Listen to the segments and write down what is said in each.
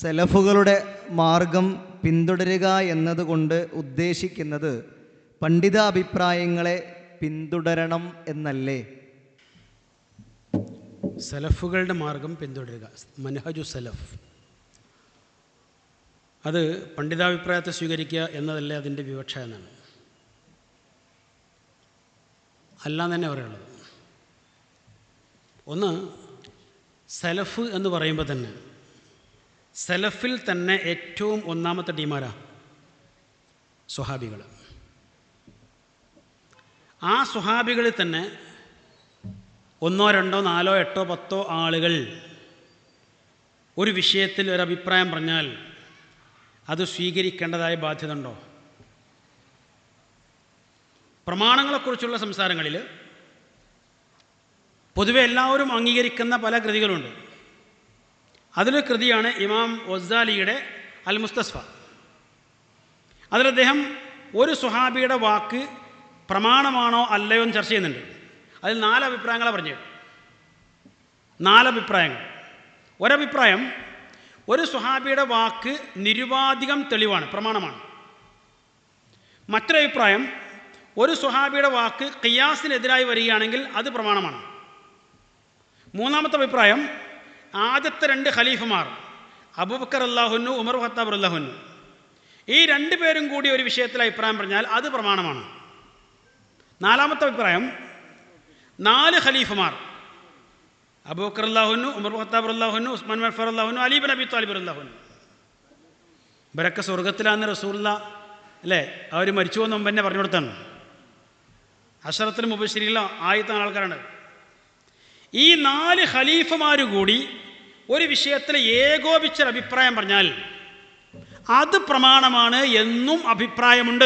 സെലഫുകളുടെ മാർഗം പിന്തുടരുക എന്നതുകൊണ്ട് ഉദ്ദേശിക്കുന്നത് പണ്ഡിത അഭിപ്രായങ്ങളെ പിന്തുടരണം എന്നല്ലേ? സലഫുകളുടെ മാർഗം പിന്തുടരുക. മനഹജു സലഫ്. അത് പണ്ഡിതാഭിപ്രായത്തെ സ്വീകരിക്കുക എന്നതല്ലേ അതിന്റെ വിവക്ഷ എന്നാണ്. അല്ല തന്നെ പറയുള്ളത് ഒന്ന് സലഫ് എന്ന് പറയുമ്പോൾ തന്നെ സലഫിൽ തന്നെ ഏറ്റവും ഒന്നാമത്തെ ടീമാരാ സ്വഹാബികൾ ആ സ്വഹാബികളിൽ തന്നെ ഒന്നോ രണ്ടോ നാലോ എട്ടോ പത്തോ ആളുകൾ ഒരു വിഷയത്തിൽ ഒരു അഭിപ്രായം പറഞ്ഞാൽ അത് സ്വീകരിക്കേണ്ടതായ ബാധ്യത ഉണ്ടോ? പ്രമാണങ്ങളെക്കുറിച്ചുള്ള സംസാരങ്ങളിൽ പൊതുവെ എല്ലാവരും അംഗീകരിക്കുന്ന പല കൃതികളുണ്ട്. അതിലൊരു കൃതിയാണ് ഇമാം ഒസാലിയുടെ അൽ മുസ്തസ്ഫ അതിൽ അദ്ദേഹം ഒരു സുഹാബിയുടെ വാക്ക് പ്രമാണമാണോ അല്ലയോ എന്ന് ചർച്ച ചെയ്യുന്നുണ്ട്. അതിൽ നാല് അഭിപ്രായങ്ങളെ പറഞ്ഞു നാലഭിപ്രായങ്ങൾ ഒരഭിപ്രായം ഒരു സുഹാബിയുടെ വാക്ക് നിരുപാധികം തെളിവാണ് പ്രമാണമാണ്. മറ്റൊരഭിപ്രായം ഒരു സുഹാബിയുടെ വാക്ക് ഖിയാസിനെതിരായി വരികയാണെങ്കിൽ അത് പ്രമാണമാണ്. മൂന്നാമത്തെ അഭിപ്രായം ആദ്യത്തെ രണ്ട് ഖലീഫുമാർ അബൂബക്കർ അള്ളാഹുന്നു ഉമർ ഖത്താബ് അള്ളാഹുന്നു ഈ രണ്ട് പേരും കൂടി ഒരു വിഷയത്തിൽ അഭിപ്രായം പറഞ്ഞാൽ അത് പ്രമാണമാണ്. നാലാമത്തെ അഭിപ്രായം നാല് ഖലീഫുമാർ അബൂബക്കർ അള്ളാഹുന്നു ഉമർ ഖത്താബ് അള്ളാഹുന്നു ഉസ്മാൻ മഫർ അള്ളാഹുന്നു അലീബൻ അബി താലിബ് അള്ളാഹുന്നു ഇവരൊക്കെ സ്വർഗത്തിലാന്ന് റസൂല്ല അല്ലേ? അവർ മരിച്ചു പോകുന്ന മുമ്പ് തന്നെ പറഞ്ഞു കൊടുത്താണ്. അഷറത്തിൽ മുബശ്ശേരിയിലോ ആയിത്താണ് ആൾക്കാരാണ്. ഈ നാല് ഖലീഫമാർ കൂടി ഒരു വിഷയത്തിൽ ഏകോപിച്ചൊരു അഭിപ്രായം പറഞ്ഞാൽ അത് പ്രമാണമാണ് എന്നും അഭിപ്രായമുണ്ട്.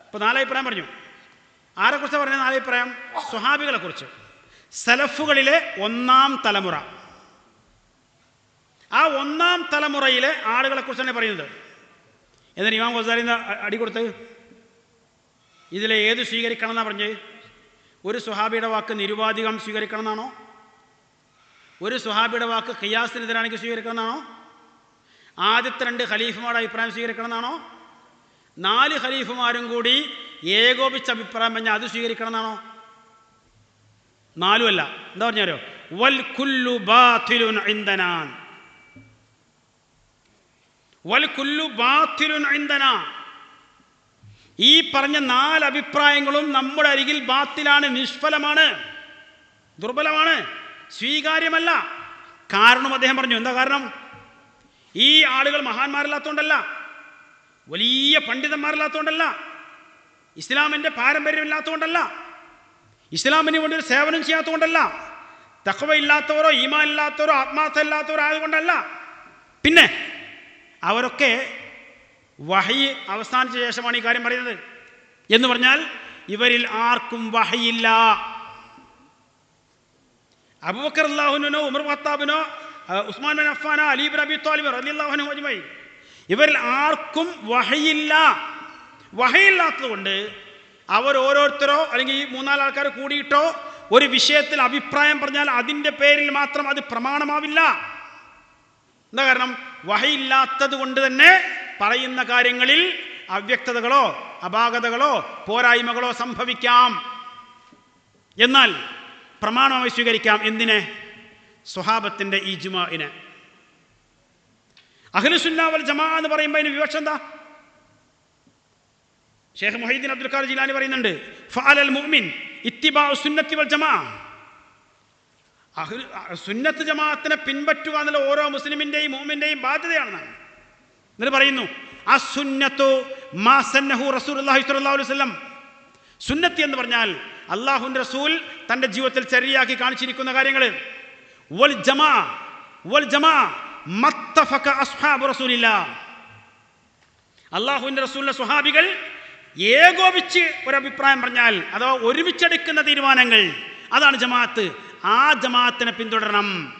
ഇപ്പോൾ നാലഭിപ്രായം പറഞ്ഞു. ആരെക്കുറിച്ചാണ് പറഞ്ഞ നാലഭിപ്രായം? സ്വഹാബികളെക്കുറിച്ച്. സലഫുകളിലെ ഒന്നാം തലമുറ. ആ ഒന്നാം തലമുറയിലെ ആളുകളെക്കുറിച്ചാണ് പറയുന്നത്. എന്നാൽ ഇമാം ഗസാലി അടി കൊടുത്ത് ഇതിലെ ഏത് സ്വീകരിക്കണം എന്നാണ് പറഞ്ഞത് ഒരു സ്വഹാബിയുടെ വാക്ക് നിരുപാധികം സ്വീകരിക്കണം എന്നാണോ ഒരു സുഹാബിയുടെ വാക്ക് ഖിയാസിനെതിരാണെങ്കിൽ സ്വീകരിക്കണമെന്നാണോ? ആദ്യത്തെ രണ്ട് ഖലീഫുമാരുടെ അഭിപ്രായം സ്വീകരിക്കണമെന്നാണോ? നാല് ഖലീഫുമാരും കൂടി ഏകോപിച്ച അഭിപ്രായം പറഞ്ഞാൽ അത് സ്വീകരിക്കണമെന്നാണോ? നാലുമല്ല എന്താ പറഞ്ഞാലോ വൽ കുല്ലു ബാത്തിലുൻ ഇന്ധനാൻ വൽ കുല്ലു ബാത്തിലുൻ ഇന്ധനാ ഈ പറഞ്ഞ നാല് അഭിപ്രായങ്ങളും നമ്മുടെ അരികിൽ ബാത്തിലാണ് നിഷ്ഫലമാണ് ദുർബലമാണ്. സ്വീകാര്യമല്ല. കാരണം അദ്ദേഹം പറഞ്ഞു എന്താ കാരണം? ഈ ആളുകൾ മഹാന്മാരല്ലാത്തതുകൊണ്ടല്ല വലിയ പണ്ഡിതന്മാരല്ലാത്തതുകൊണ്ടല്ല ഇസ്ലാമിന്റെ പാരമ്പര്യമില്ലാത്തതുകൊണ്ടല്ല ഇസ്ലാമിന് വേണ്ടി ഒരു സേവനം ചെയ്യാത്തതുകൊണ്ടല്ല തക്കവ ഇല്ലാത്തവരോ ഈമാൻ ഇല്ലാത്തവരോ ആത്മാർത്ഥ ഇല്ലാത്തവരോ ആയതുകൊണ്ടല്ല. പിന്നെ അവരൊക്കെ വഹി അവസാനിച്ച ശേഷമാണ് ഈ കാര്യം പറയുന്നത്. എന്ന് പറഞ്ഞാൽ ഇവരിൽ ആർക്കും വഹയില്ല. അബൂബക്കർ അള്ളാഹുനോ ഉമർ ഖത്താബിനോ ഉസ്മാൻ ബിൻ അഫ്ഫാനോ അലീബ് അബി താലിബ് റലിള്ളാഹുനു അജ്മൈ ഇവരിൽ ആർക്കും വഹയില്ല. വഹയില്ലാത്തതുകൊണ്ട് അവർ ഓരോരുത്തരോ അല്ലെങ്കിൽ ഈ മൂന്നാൽ ആൾക്കാർ കൂടിയിട്ടോ ഒരു വിഷയത്തിൽ അഭിപ്രായം പറഞ്ഞാൽ അതിന്റെ പേരിൽ മാത്രം അത് പ്രമാണമാവില്ല. എന്താ കാരണം? വഹയില്ലാത്തത് കൊണ്ട് തന്നെ പറയുന്ന കാര്യങ്ങളിൽ അവ്യക്തതകളോ അപാകതകളോ പോരായ്മകളോ സംഭവിക്കാം. എന്നാൽ പ്രമാണമായി സ്വീകരിക്കാം എന്തിനെ? സ്വഹാബത്തിന്റെ ഈ ജുമാഇനെ അഖിലുസുല്ലാവൽ ജമാ എന്ന് പറയുമ്പോൾ അതിന് വിവക്ഷ എന്താ? ഷേഖ് മൊഹീദ്ദീൻ അബ്ദുൽ ഖാദർ ജിലാനി പറയുന്നുണ്ട് ഫഅലൽ മുഅ്മിൻ ഇത്തിബാ സുന്നത്തി വൽ ജമാ. സുന്നത്ത് ജമാഅത്തിനെ പിൻപറ്റുക എന്നുള്ള ഓരോ മുസ്ലിമിന്റെയും മുഅ്മിന്റെയും ബാധ്യതയാണെന്നാണ്. എന്നിട്ട് പറയുന്നു അസുന്നത്തു മാ സന്നഹു സ്വല്ലല്ലാഹു അലൈഹി വസല്ലം സുന്നത്തി എന്ന് പറഞ്ഞാൽ അള്ളാഹു റസൂൽ തന്റെ ജീവിതത്തിൽ ചെറിയാക്കി കാണിച്ചിരിക്കുന്ന കാര്യങ്ങൾ. വൽ ജമാ വൽ മത്തഫക സ്വഹാബികൾ ഏകോപിച്ച് ഒരഭിപ്രായം പറഞ്ഞാൽ അഥവാ ഒരുമിച്ചെടുക്കുന്ന തീരുമാനങ്ങൾ അതാണ് ജമാഅത്ത്. ആ ജമാഅത്തിനെ പിന്തുടരണം.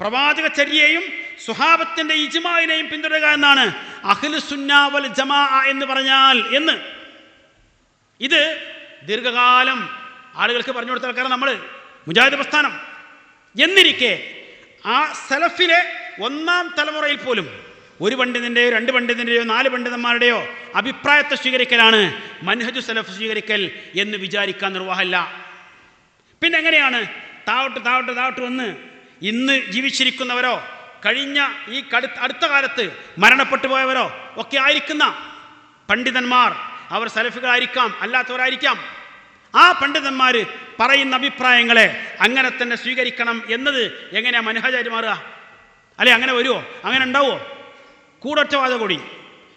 പ്രവാചക ചര്യയെയും സുഹാബത്തിന്റെ ഇജ്മാവിനെയും പിന്തുടരുക എന്നാണ്. അഖിൽ സുന്നാവൽ ജമാ എന്ന് പറഞ്ഞാൽ എന്ന് ഇത് ദീർഘകാലം ആളുകൾക്ക് പറഞ്ഞു കൊടുത്ത ആൾക്കാരാണ് നമ്മൾ മുജാഹിദ് പ്രസ്ഥാനം. എന്നിരിക്കെ ആ സലഫിലെ ഒന്നാം തലമുറയിൽ പോലും ഒരു പണ്ഡിതന്റെയോ രണ്ട് പണ്ഡിതന്റെയോ നാല് പണ്ഡിതന്മാരുടെയോ അഭിപ്രായത്തെ സ്വീകരിക്കലാണ് മൻഹജു സലഫ് സ്വീകരിക്കൽ എന്ന് വിചാരിക്കാൻ നിർവാഹമല്ല. പിന്നെ എങ്ങനെയാണ്? താവട്ട് താവട്ട് താവട്ട് വന്ന് ഇന്ന് ജീവിച്ചിരിക്കുന്നവരോ കഴിഞ്ഞ ഈ അടുത്ത കാലത്ത് മരണപ്പെട്ടു പോയവരോ ഒക്കെ ആയിരിക്കുന്ന പണ്ഡിതന്മാർ അവർ സലഫുകളായിരിക്കാം അല്ലാത്തവരായിരിക്കാം. ആ പണ്ഡിതന്മാർ പറയുന്ന അഭിപ്രായങ്ങളെ അങ്ങനെ തന്നെ സ്വീകരിക്കണം എന്നത് എങ്ങനെയാ മനഹജായിട്ട് മാറുക അല്ലെ അങ്ങനെ വരുമോ അങ്ങനെ ഉണ്ടാവുമോ കൂടൊറ്റവാദ കൂടി.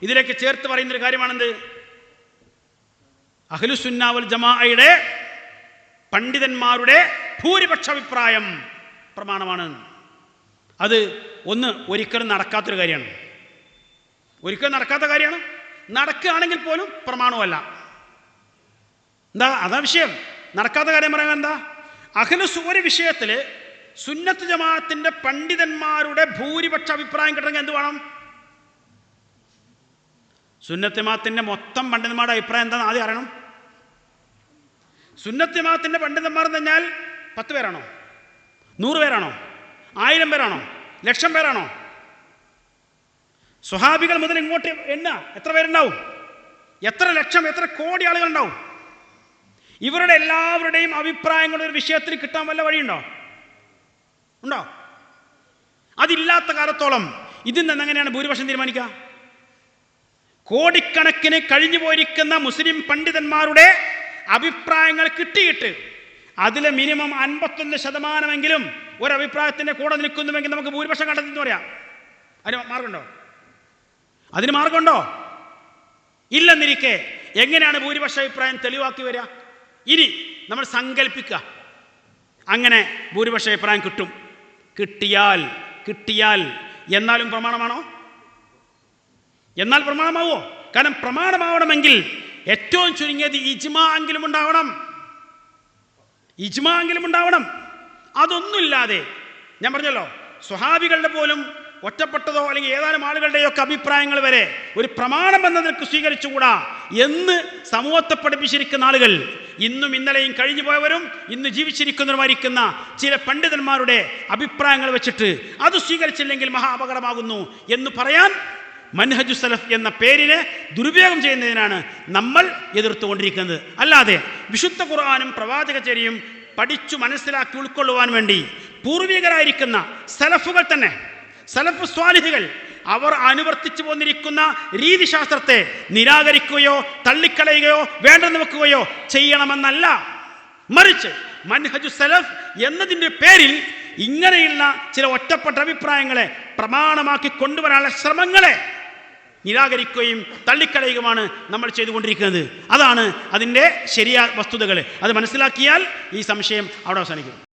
ഇതിലേക്ക് ചേർത്ത് പറയുന്നൊരു കാര്യമാണെന്ത്? അഹ്ലുസുന്നാവൽ ജമാഅയുടെ പണ്ഡിതന്മാരുടെ ഭൂരിപക്ഷ അഭിപ്രായം പ്രമാണമാണ്. അത് ഒന്ന് ഒരിക്കലും നടക്കാത്തൊരു കാര്യമാണ്. ഒരിക്കലും നടക്കാത്ത കാര്യമാണ്. നടക്കുകയാണെങ്കിൽ പോലും പ്രമാണമല്ല എന്താ? അതാ വിഷയം. നടക്കാത്ത കാര്യം പറയാൻ എന്താ? അഖില ഒരു വിഷയത്തിൽ സുന്നത്ത് ജമാഅത്തിന്റെ പണ്ഡിതന്മാരുടെ ഭൂരിപക്ഷ അഭിപ്രായം കിട്ടണമെങ്കിൽ എന്ത് വേണം? സുന്നത്ത് ജമാഅത്തിന്റെ മൊത്തം പണ്ഡിതന്മാരുടെ അഭിപ്രായം എന്താണെന്ന് ആദ്യം അറിയണം. സുന്നത്ത് ജമാഅത്തിന്റെ പണ്ഡിതന്മാർ എന്ന് പറഞ്ഞാൽ പത്ത് പേരാണോ? നൂറ് പേരാണോ? ആയിരം പേരാണോ? ലക്ഷം പേരാണോ? സ്വഹാബികൾ മുതൽ ഇങ്ങോട്ട് എണ്ണ എത്ര പേരുണ്ടാവും? എത്ര ലക്ഷം എത്ര കോടി ആളുകൾ ഉണ്ടാവും ഇവരുടെ എല്ലാവരുടെയും അഭിപ്രായങ്ങൾ ഒരു വിഷയത്തിൽ കിട്ടാൻ വല്ല വഴിയുണ്ടോ? ഉണ്ടോ? അതില്ലാത്ത കാലത്തോളം ഇതിൽ നിന്ന് എങ്ങനെയാണ് ഭൂരിപക്ഷം തീരുമാനിക്കുക? കോടിക്കണക്കിന് കഴിഞ്ഞു പോയിരിക്കുന്ന മുസ്ലിം പണ്ഡിതന്മാരുടെ അഭിപ്രായങ്ങൾ കിട്ടിയിട്ട് അതിൽ മിനിമം അൻപത്തൊന്ന് ശതമാനമെങ്കിലും ഒരഭിപ്രായത്തിന്റെ കൂടെ നിൽക്കുന്നുവെങ്കിൽ നമുക്ക് ഭൂരിപക്ഷം കണ്ടെത്തുന്നു പറയാം. അതിന് മാർഗമുണ്ടോ? അതിന് മാർഗമുണ്ടോ? ഇല്ലെന്നിരിക്കെ എങ്ങനെയാണ് ഭൂരിപക്ഷ അഭിപ്രായം തെളിവാക്കി വരിക? ഇനി നമ്മൾ സങ്കല്പിക്കുക അങ്ങനെ ഭൂരിപക്ഷ അഭിപ്രായം കിട്ടും. കിട്ടിയാൽ കിട്ടിയാൽ. എന്നാലും പ്രമാണമാണോ? എന്നാൽ പ്രമാണമാവോ? കാരണം പ്രമാണമാവണമെങ്കിൽ ഏറ്റവും ചുരുങ്ങിയത് ഇജ്മാ എങ്കിലും ഉണ്ടാവണം. ഇജ്മാ എങ്കിലും ഉണ്ടാവണം. അതൊന്നുമില്ലാതെ ഞാൻ പറഞ്ഞല്ലോ സ്വഹാബികളുടെ പോലും ഒറ്റപ്പെട്ടതോ അല്ലെങ്കിൽ ഏതാനും ആളുകളുടെയൊക്കെ അഭിപ്രായങ്ങൾ വരെ ഒരു പ്രമാണം എന്ന നിലയ്ക്ക് സ്വീകരിച്ചുകൂടാ എന്ന് സമൂഹത്തെ പഠിപ്പിച്ചിരിക്കുന്ന ആളുകൾ ഇന്നും ഇന്നലെയും കഴിഞ്ഞു പോയവരും ഇന്ന് ജീവിച്ചിരിക്കുന്നവരുമായിരിക്കുന്ന ചില പണ്ഡിതന്മാരുടെ അഭിപ്രായങ്ങൾ വെച്ചിട്ട് അത് സ്വീകരിച്ചില്ലെങ്കിൽ മഹാ അപകടമാകുന്നു എന്ന് പറയാൻ മൻഹജു സലഫ് എന്ന പേരിനെ ദുരുപയോഗം ചെയ്യുന്നതിനാണ് നമ്മൾ എതിർത്തുകൊണ്ടിരിക്കുന്നത്. അല്ലാതെ വിശുദ്ധ ഖുർആാനും പ്രവാചകചര്യയും പഠിച്ചു മനസ്സിലാക്കി ഉൾക്കൊള്ളുവാൻ വേണ്ടി പൂർവികരായിരിക്കുന്ന സലഫുകൾ തന്നെ സലഫ് സ്വാലിഹികൾ അവർ അനുവർത്തിച്ചു പോന്നിരിക്കുന്ന രീതിശാസ്ത്രത്തെ നിരാകരിക്കുകയോ തള്ളിക്കളയുകയോ വേണ്ടെന്ന് വെക്കുകയോ ചെയ്യണമെന്നല്ല. മറിച്ച് മൻഹജു സലഫ് എന്നതിന്റെ പേരിൽ ഇങ്ങനെയുള്ള ചില ഒറ്റപ്പെട്ട അഭിപ്രായങ്ങളെ പ്രമാണമാക്കി കൊണ്ടുവരാനുള്ള ശ്രമങ്ങളെ നിരാകരിക്കുകയും തള്ളിക്കളയുകയുമാണ് നമ്മൾ ചെയ്തുകൊണ്ടിരിക്കുന്നത്. അതാണ് അതിന്റെ ശരിയായ വസ്തുതകൾ അത് മനസ്സിലാക്കിയാൽ ഈ സംശയം അവിടെ അവസാനിക്കും.